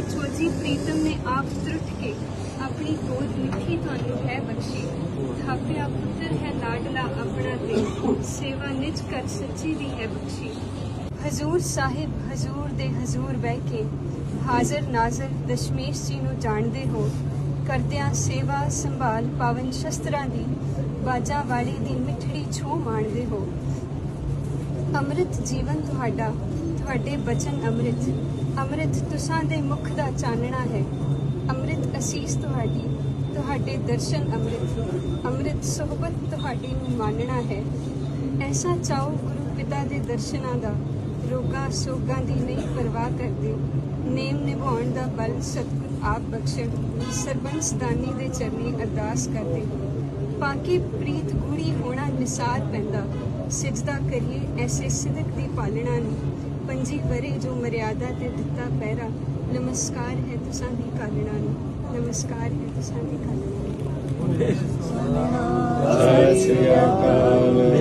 ਮੇਰੀ ਚੋਜੀ ਪ੍ਰੀਤਮ ਨੇ ਆਪ ਤਰੁੱਠ ਕੇ ਆਪਣੀ ਗੋਦ ਮਿੱਠੀ ਤੁਹਾਨੂੰ ਹੈ ਬਖਸ਼ੀ। ਥਾਪਿਆ ਪੁੱਤਰ ਹੈ ਲਾਡਲਾ ਆਪਣਾ ਤੇ। ਸੇਵਾ ਨਿਜ ਕਰ ਸੱਚੀ ਦੀ ਹੈ ਬਖਸ਼ੀ। ਹਜ਼ੂਰ ਸਾਹਿਬ, ਹਜ਼ੂਰ ਦੇ ਹਜ਼ੂਰ ਬਹਿ ਕੇ ਹਾਜ਼ਰ ਨਾਜ਼ਰ ਦਸ਼ਮੇਸ਼ ਜੀ ਨੂੰ ਜਾਣਦੇ ਹੋ। ਕਰਦਿਆਂ ਸੇਵਾ ਸੰਭਾਲ ਪਾਵਨ ਸ਼ਸਤਰਾਂ ਦੀ ਬਾਜਾ ਵਾਲੀ ਦੀ ਮਿੱਠੜੀ ਛੂ ਮਾਣਦੇ ਹੋ। ਅੰਮ੍ਰਿਤ ਜੀਵਨ ਤੁਹਾਡਾ, ਤੁਹਾਡੇ ਬਚਨ ਅੰਮ੍ਰਿਤ। ਅੰਮ੍ਰਿਤ ਤੁਸਾਂ ਦੇ ਮੁਖ ਦਾ ਚਾਨਣਾ ਹੈ। ਅੰਮ੍ਰਿਤ ਅਸੀਸ ਤੁਹਾਡੀ, ਤੁਹਾਡੇ ਦਰਸ਼ਨ ਅੰਮ੍ਰਿਤ। ਅੰਮ੍ਰਿਤ ਸੁਹਬਤ ਤੁਹਾਡੀ ਨੂੰ ਮਾਨਣਾ ਹੈ। ਐਸਾ ਚਾਹੋ ਗੁਰੂ ਪਿਤਾ ਦੇ ਦਰਸ਼ਨਾਂ ਦਾ। ਰੋਗਾਂ ਸੋਗਾਂ ਦੀ ਨਹੀਂ ਪਰਵਾਹ ਕਰਦੇ। ਨੇਮ ਨਿਭਾਉਣ ਦਾ ਬਲ ਸਤਿਗੁਰ ਆਪ ਬਖਸ਼ਣ। ਸਰਬੰਸ ਦਾਨੀ ਦੇ ਚਰਨੀ ਅਰਦਾਸ ਕਰਦੇ। ਪਾਕੀ ਪ੍ਰੀਤ ਗੂੜੀ ਹੋਣਾ ਨਿਸਾਰ ਪੈਂਦਾ। ਸਿਜਦਾ ਕਰੀਏ ਐਸੇ ਸਿਦਕ ਦੀ ਪਾਲਣਾ ਨੂੰ, ਪੰਜੀ ਵਰੇ ਜੋ ਮਰਿਆਦਾ ਤੇ ਦਿੱਤਾ ਪਹਿਰਾ, ਨਮਸਕਾਰ ਹੈ ਤੁਸਾਂ ਦੀ ਕਾਲਣਾ ਨੂੰ, ਨਮਸਕਾਰ ਹੈ ਤੁਸਾਂ ਦੀ ਕਾਲਣਾ ਨੂੰ। ਸਤਿ ਸ੍ਰੀ ਅਕਾਲ।